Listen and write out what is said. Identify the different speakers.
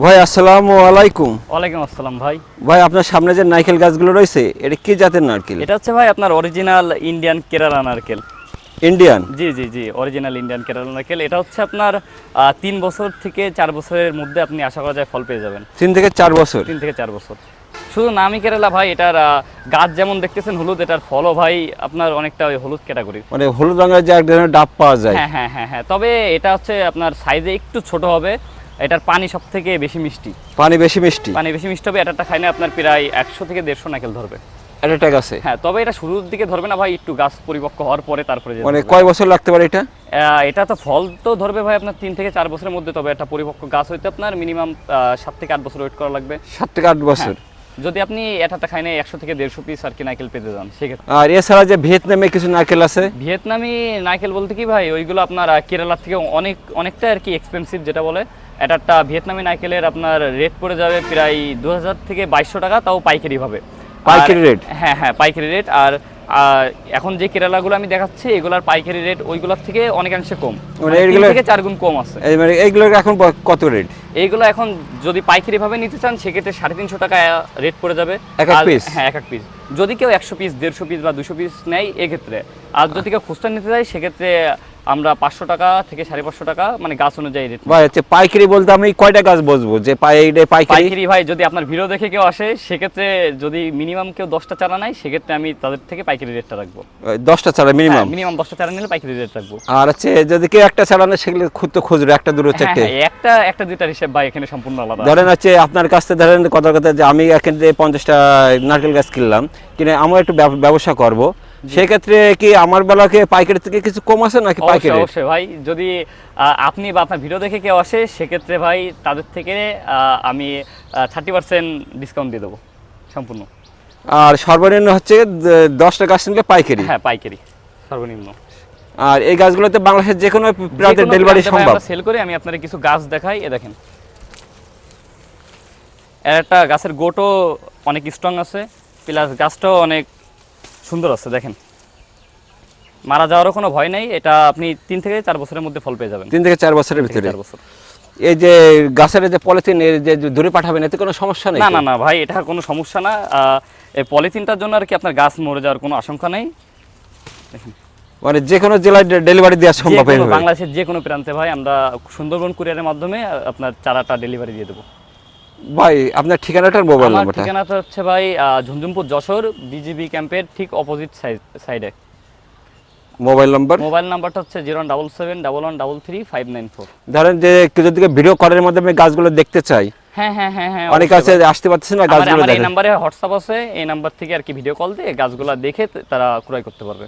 Speaker 1: ভাই আসসালামু আলাইকুম।
Speaker 2: ওয়ালাইকুম আসসালাম ভাই।
Speaker 1: ভাই আপনার সামনে যে নারকেল গাছগুলো রয়েছে এটা কি জাতের নারকেল?
Speaker 2: এটা হচ্ছে ভাই আপনার অরিজিনাল ইন্ডিয়ান কেরালা নারকেল।
Speaker 1: ইন্ডিয়ান
Speaker 2: জি জি জি অরিজিনাল ইন্ডিয়ান কেরালা নারকেল। এটা হচ্ছে আপনার তিন বছর থেকে চার বছরের মধ্যে আপনি আশা করা যায় ফল পেয়ে যাবেন।
Speaker 1: তিন থেকে চার বছর?
Speaker 2: তিন থেকে চার বছর। শুধু নামি কেরালা ভাই এটার গাছ যেমন দেখতেছেন হলুদ এটার ফলও ভাই আপনার অনেকটা ওই হলুদ ক্যাটাগরি
Speaker 1: মানে হলুদ রঙের যে এক ধরনের ডাব পাওয়া যায়।
Speaker 2: হ্যাঁ হ্যাঁ হ্যাঁ হ্যাঁ। তবে এটা হচ্ছে আপনার সাইজে একটু ছোট হবে। এটার পানি সব থেকে বেশি মিষ্টি।
Speaker 1: পানি বেশি মিষ্টি?
Speaker 2: পানি বেশি মিষ্টি হবে এটাটা খাইলে আপনার প্রায় একশো থেকে দেড়শো নাকেল ধরবে।
Speaker 1: এটা গাছে?
Speaker 2: হ্যাঁ তবে এটা শুরুর দিকে ধরবে না ভাই একটু গাছ পরিপক্ক হওয়ার পরে তারপরে
Speaker 1: মানে কয় বছর লাগতে পারে এটা?
Speaker 2: এটা তো ফল তো ধরবে ভাই আপনার তিন থেকে চার বছরের মধ্যে তবে একটা পরিপক্ক গাছ হইতে আপনার মিনিমাম সাত থেকে আট বছর ওয়েট করা লাগবে।
Speaker 1: সাত থেকে আট বছর?
Speaker 2: হ্যাঁ। যদি আপনি এটাটা খাই না একশো থেকে দেড়শো পিস আর কি নারকেল পেতে যান সেক্ষেত্রে।
Speaker 1: আর এছাড়া যে ভিয়েতনামে কিছু নারকেল আছে?
Speaker 2: ভিয়েতনামি নারকেল বলতে কি ভাই ওইগুলো আপনার কেরালার থেকে অনেক অনেকটা আর কি এক্সপেন্সিভ যেটা বলে। এটা একটা ভিয়েতনামি নারকেলের আপনার রেট পড়ে যাবে প্রায় দু হাজার থেকে বাইশশো টাকা তাও পাইকারি ভাবে।
Speaker 1: পাইকারি রেট
Speaker 2: হ্যাঁ হ্যাঁ পাইকারি রেট আর এখন যে কেরালাগুলো আমি দেখাচ্ছি এগুলার পাইকারি রেট ওইগুলোর থেকে অনেকাংশে কম।
Speaker 1: মানে
Speaker 2: মানে থেকে চার গুণ কম আছে।
Speaker 1: মানে এইগুলোর এখন কত রেট
Speaker 2: এইগুলো এখন যদি পাইকারি ভাবে নিতে চান সেক্ষেত্রে সাড়ে তিনশো টাকা রেট পড়ে যাবে।
Speaker 1: এক এক
Speaker 2: আর- হ্যাঁ এক এক পিস যদি কেউ একশো পিস দেড়শো পিস বা দুশো পিস নেয় এক্ষেত্রে। আর যদি কেউ খুচরা নিতে চায় সেক্ষেত্রে আমরা পাঁচশো টাকা থেকে সাড়ে পাঁচশো টাকা মানে গাছ অনুযায়ী রেট
Speaker 1: ভাই হচ্ছে পাইকারি বলতে আমি কয়টা গাছ বসবো? যে পাইকারি
Speaker 2: ভাই যদি আপনার ভিডিও দেখে কেউ আসে সেক্ষেত্রে যদি মিনিমাম কেউ দশটা চারা নেয় সেক্ষেত্রে আমি তাদের থেকে পাইকারি রেটটা রাখব।
Speaker 1: দশটা চারা মিনিমাম
Speaker 2: মিনিমাম দশটা চারা নিলে পাইকারি রেট রাখব।
Speaker 1: আর হচ্ছে যদি কেউ একটা চারা নেয় সেগুলো খুব তো খুচরো একটা দূর
Speaker 2: হ্যাঁ,
Speaker 1: চারটে।
Speaker 2: হ্যাঁ, একটা একটা দুইটার হিসেব ভাই এখানে সম্পূর্ণ আলাদা।
Speaker 1: ধরেন হচ্ছে আপনার কাছ থেকে ধরেন কথা কথা যে আমি এখান থেকে পঞ্চাশটা নারকেল গাছ কিনলাম কিনে আমার একটু ব্যবসা করব। সেক্ষেত্রে কি আমার বেলাকে পাইকারি থেকে কিছু কম আছে নাকি পাইকারি?
Speaker 2: অবশ্যই। ভাই যদি আপনি বা আপনার ভিডিও দেখে কেউ আসে সেক্ষেত্রে ভাই তাদের থেকে আমি থার্টি পার্সেন্ট ডিসকাউন্ট দিয়ে দেবো সম্পূর্ণ।
Speaker 1: আর সর্বনিম্ন হচ্ছে দশটা গাছ নিলে পাইকারি?
Speaker 2: হ্যাঁ পাইকারি সর্বনিম্ন।
Speaker 1: আর এই গাছগুলোতে বাংলাদেশের যে কোনো প্রান্তে ডেলিভারি সম্ভব?
Speaker 2: সেল করে আমি আপনাদের কিছু গাছ দেখাই এ দেখেন। একটা গাছের গোটও অনেক স্ট্রং আছে প্লাস গাছটাও অনেক সুন্দর আছে দেখেন। মারা যাওয়ারও কোনো ভয় নাই এটা আপনি তিন থেকে চার বছরের মধ্যে ফল পেয়ে যাবেন।
Speaker 1: তিন থেকে চার বছরের ভিতরে।
Speaker 2: চার বছর।
Speaker 1: এই যে গাছের যে পলিথিন এর যে দূরে পাঠাবেন এতে কোনো সমস্যা নেই
Speaker 2: না না না ভাই এটা কোনো সমস্যা না। এই পলিথিনটার জন্য আর কি আপনার গাছ মরে যাওয়ার কোনো আশঙ্কা নেই। দেখেন।
Speaker 1: মানে যে কোনো জেলায় ডেলিভারি দেওয়া সম্ভব
Speaker 2: বাংলাদেশের যে কোনো প্রান্তে ভাই আমরা সুন্দরবন কুরিয়ারের মাধ্যমে আপনার চারাটা ডেলিভারি দিয়ে দেবো।
Speaker 1: ভাই আপনার ঠিকানাটার মোবাইল
Speaker 2: আমার
Speaker 1: নাম্বারটা
Speaker 2: ঠিকানাটা হচ্ছে ভাই আহ, ঝুনঝুনপুর যশোর বিজিবি ক্যাম্পের ঠিক অপোজিট সাইডে
Speaker 1: মোবাইল নাম্বার
Speaker 2: মোবাইল নাম্বারটা হচ্ছে zero double seven double one double three five nine four
Speaker 1: ধরেন যে কেউ যদি ভিডিও কলের মাধ্যমে গাছগুলো দেখতে চাই
Speaker 2: হ্যাঁ হ্যাঁ হ্যাঁ হ্যাঁ
Speaker 1: অনেক আছে আসতে পারতেছে না গাছগুলো
Speaker 2: এই নাম্বারে হোয়াটসঅ্যাপ আছে এই নাম্বার থেকে আর কি ভিডিও কল দিয়ে গাছগুলো দেখে তারা ক্রয় করতে পারবে।